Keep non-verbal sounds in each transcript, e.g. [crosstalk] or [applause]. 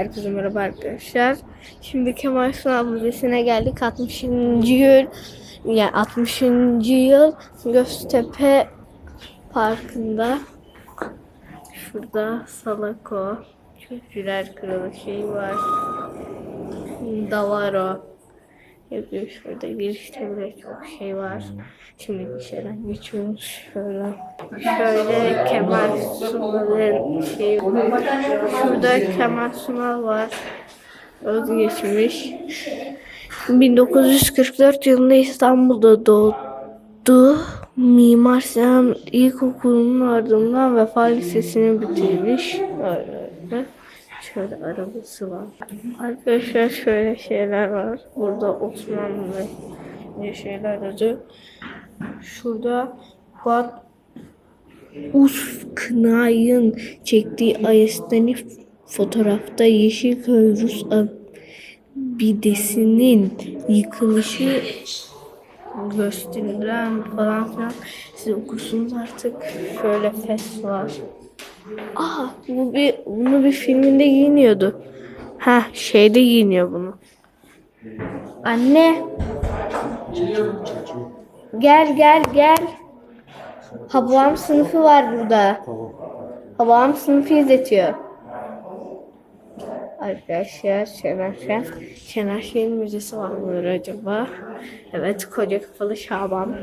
Herkese merhaba arkadaşlar. Şimdi Kemal Sunal Müzesi'ne geldik. 60. yıl yani 60. yıl Göztepe Parkı'nda. Şurada Salako, Kültürel Kralı şey var. Davaro yazıyor şurada. Girişte bile çok şey var. Şimdi içeriden geçiyoruz şöyle. Şöyle Kemal Sunal'ın şeyi var. Şurada Kemal Sunal var. Özgeçmiş. 1944 yılında İstanbul'da doğdu. Mimar Sinan İlkokulu'nun ardından Vefa Lisesi'ni bitirmiş. Öyle. Şöyle arabası var. Arkadaşlar şöyle şeyler var. Burada Osmanlı diye şeyler yazıyor. Şurada Fuat Uskınay'ın çektiği Ayaslan'ı fotoğrafta Yeşilköy Rus abidesinin yıkılışı gösterilen falan filan siz okursunuz artık. Şöyle fes var. Aa bu bir bunu bir filminde giyiniyordu. Ha şeyde giyiniyor bunu. Anne. Gel gel gel. Hababam sınıfı var burada. Hababam sınıfı izletiyor. Arkadaşlar Şener Şen. Şener Şen'in müzesi var mıdır acaba? Evet koca kafalı Şaban.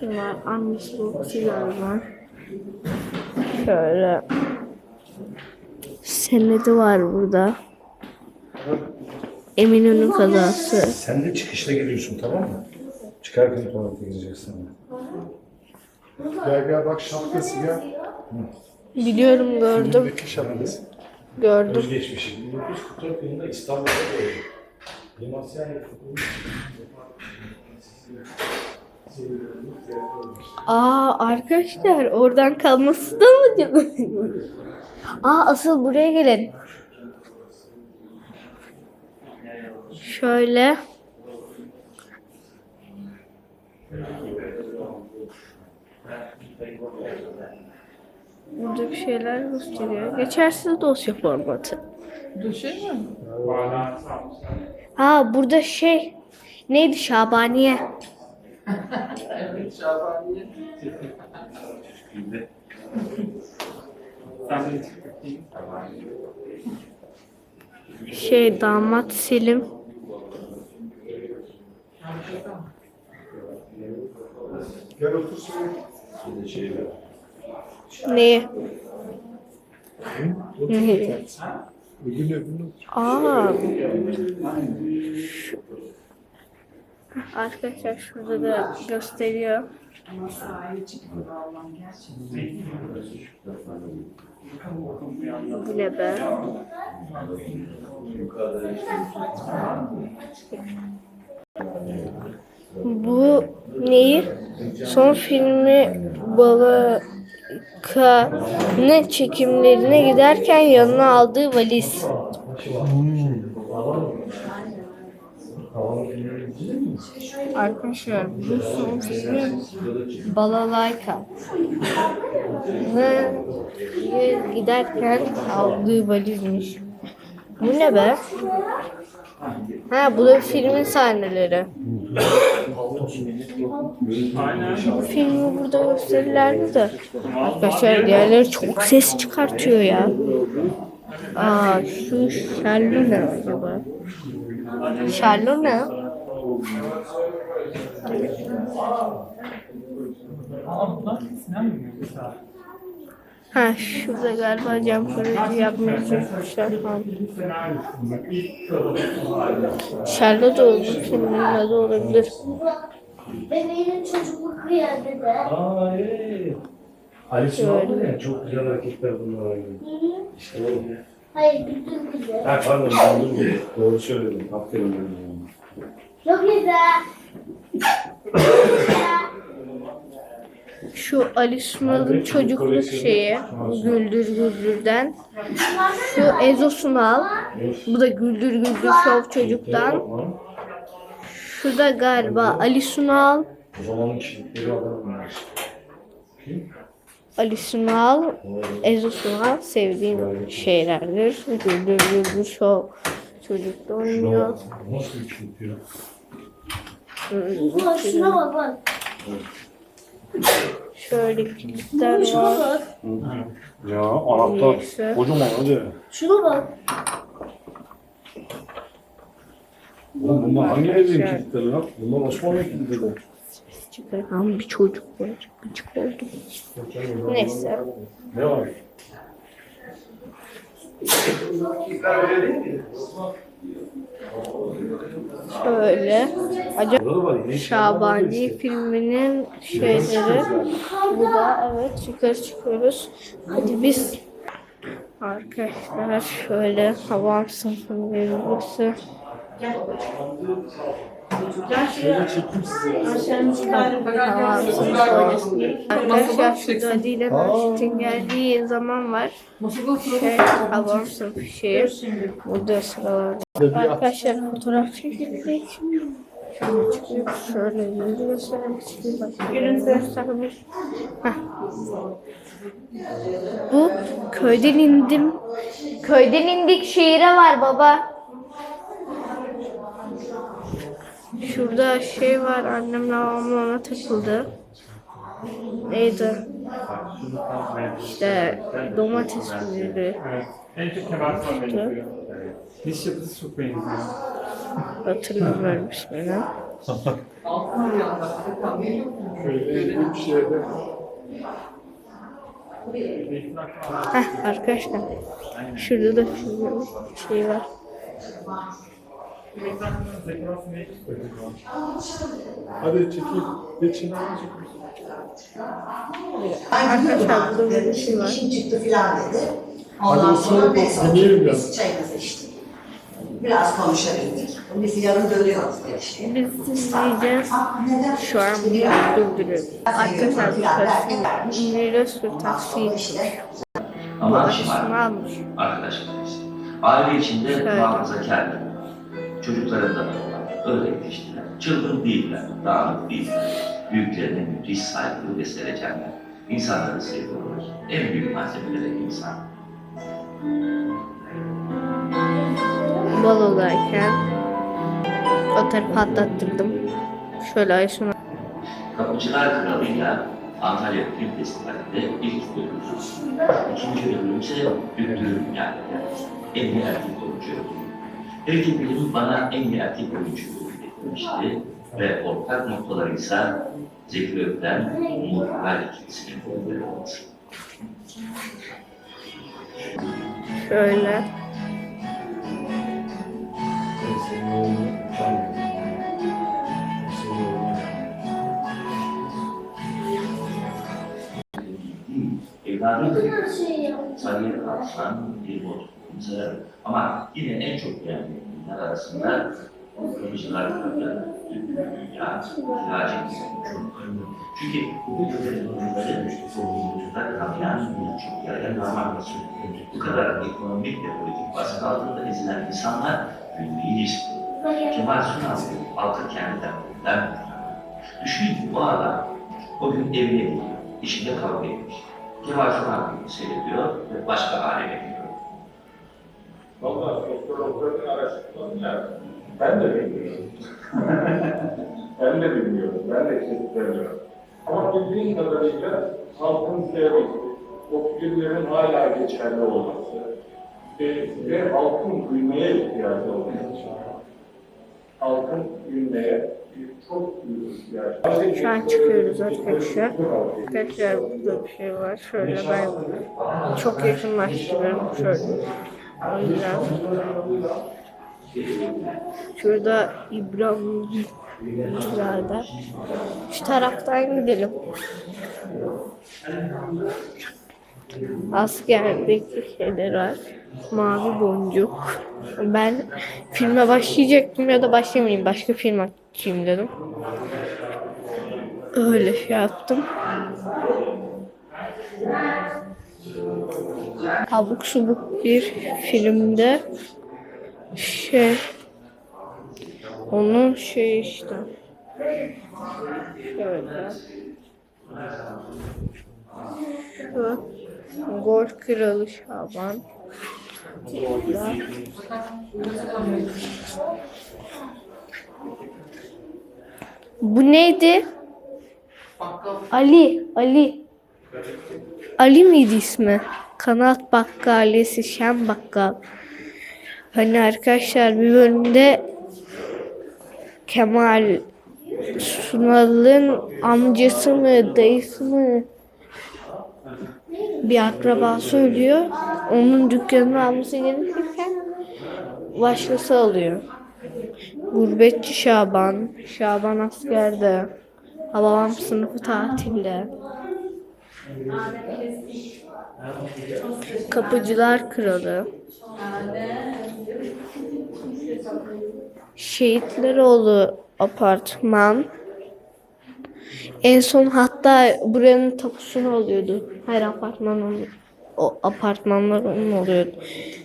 Şunlar annesi babası galiba. Şöyle. Senedi var burada. Eminönü kazası. Sen de çıkışta geliyorsun tamam mı? Çıkarken tuvalete gireceksin. Gel gel bak şapkası gel. Biliyorum gördüm. Buradaki şapkası. Gördüm. Özgeçmişi. 1944 yılında İstanbul'da doğdu. Mimar Sinan İlkokulu. Aa arkadaşlar oradan kalması da mı? Aa asıl buraya gelin. Şöyle. Burada bir şeyler gösteriyor. Geçersiz dosya formatı. Döşe mi? Ha burada şey neydi Şabaniye? Evet Şabaniye. Şey damat Selim. Gel otursun. Otur. Aa. Arkadaşlar şurada da gösteriyor. Bu ne be? Bu neyi? Son filmi Balaka ne çekimlerine giderken yanına aldığı valiz. Arkadaşlar bu son filmi Balalayka. Ve giderken aldığı valizmiş. Bu ne be? Ha bu da filmin sahneleri. Bu filmi burada gösterirlerdi de. Arkadaşlar diğerleri çok ses çıkartıyor ya. Aa şu Sherlock ne acaba? Sherlock ne? Ha şurada galiba cam kırıcı yapmaya çalışmışlar falan. Sherlock da olur, filmin adı olabilir. Bebeğin çocukluk kıyafeti. Aa evet. Ali Sunal çok güzel hareketler bunlar. İşte o. Hayır bütün kızı. Ha pardon ben dur. Doğru söyledim. Aferin benim. Çok güzel. Şu Ali Sunal'ın çocukluk şeyi. Güldür Güldür'den. Şu Ezo Sunal. Bu da Güldür Güldür Şov Çocuk'tan. Şu da galiba Ali Sunal. O zamanın kişilikleri alalım. Kim? Ali Sunal, Ezo Sunal sevdiğim şeylerdir. Güldür Güldür Show çocukla oynuyor. Bak şuna bak bak. Şöyle Şuna var. bak. Ya anahtar. Kocaman hadi. Şuna bak. Oğlum bunlar hangi evin kilitleri lan? Bunlar Osmanlı kilitleri. Çıkaran bir çocuk var. Gıcık oldum. Neyse. Ne var? Şöyle. Acaba Şabani filminin şeyleri. Bu da evet yukarı çıkıyoruz. Hadi biz arkadaşlar şöyle havam sınıfının yeri burası. Şöyle çekeyim size. Arkadaşlar şu Dadi ile Naşit'in geldiği zaman var. Şey, havam sınıfı şeyi. Burada sıralar. Arkadaşlar fotoğraf çekildik. Şöyle. Şöyle yüzü göstermek göstermiş. Heh. Bu köyden indim. Köyden indik şiire var baba. Şurada şey var annemle babamla ona takıldı. Neydi? İşte domates biberleri En çok Sunal benziyor. Diş yapısı çok benziyor. hatırlamıyorum ismini. Şöyle bir şeyde. Heh arkadaşlar. Şurada da şey var. Hadi çekeyim. Geçin. Arkadaşlar burada böyle bir şey var. İşim çıktı filan dedi. Ondan sonra neyse biz çayımızı içtik. Biraz konuşabildik. Biz yarın dönüyoruz işte. Biz izleyeceğiz. Şu an durduruyoruz. Arkadaşlar bu taksi Ünlüyle sür taksi İşte bu Ama almış. arkadaşlarımız. Aile içinde Evet. muhafazakar. Çocuklarından olan öyle yetiştiler. Çılgın değiller, dağınık değiller. Büyüklerine müthiş saygılı ve sevecenler. İnsanları seviyorlar. En büyük malzemeleri insan. Balodayken o tarafa atlattırdım. Şöyle ay sonu. Kapıcılar Kralı'yla Antalya Film Festivali'nde ilk bölüm. İkinci bölüm ise Üktürüm yani. En iyi erkek oyuncu ödülü. İki bölüm bana en iyi erkek oyuncu getirmişti. Ve ortak noktaları ise Zeki Ökten, Umut Ver ikilisinin oyunları. Şöyle. Ya? Sarıya kalsan bir bot kumseler. Ama yine en çok beğendiğim filmler arasında Kırmızılar Kralı, Dünya, Kiracı Çünkü bu filmleri çocuklar tanıyan bir çok yaygın normal Bu kadar ekonomik ve politik baskı altında ezilen insanlar gülmeyi istiyor. Kemal Sunal halkı kendi dertlerinden Düşünün ki bu adam o gün evine gidiyor, işinde kavga etmiş. Kemal Sunal seyrediyor ve başka aleme gidiyor. Valla doktorların araştırmalarını [laughs] ben de bilmiyorum. ben de bilmiyorum. Ben de kestiremiyorum. Ama bildiğim kadarıyla halkın teorisi, o filmlerin hala geçerli olması ve, ve halkın gülmeye ihtiyacı olması. Halkın gülmeye çok büyük. Şu an çıkıyoruz arkadaşlar. Arkadaşlar burada bir şey var. Şöyle ben çok yakınlaştırıyorum. Şöyle. O yüzden. Şurada İbrahim Güzel'de. Şu taraftan gidelim. Askerdeki şeyler var. Mavi boncuk. Ben filme başlayacaktım ya da başlamayayım. Başka film açayım dedim. Öyle şey yaptım. Abuk subuk bir filmde şey onun şey işte şöyle Şu Gol Kralı Şaban. Burada. Bu neydi? Ali, Ali. Ali miydi ismi? Kanat Bakkalesi, Şen Bakkal. Hani arkadaşlar bir bölümde Kemal Sunal'ın amcası mı, dayısı mı bir akrabası ölüyor. Onun dükkanını alması gerekirken başkası alıyor. Gurbetçi Şaban, Şaban askerde, Hababam sınıfı tatilde. Kapıcılar Kralı. Şehitleroğlu apartman. En son hatta buranın tapusunu oluyordu. Her apartmanın o apartmanlar onun oluyordu.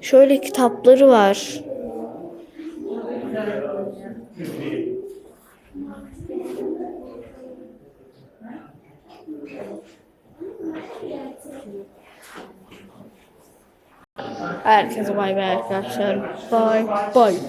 Şöyle kitapları var. Herkese bay bay arkadaşlar. Bay bay.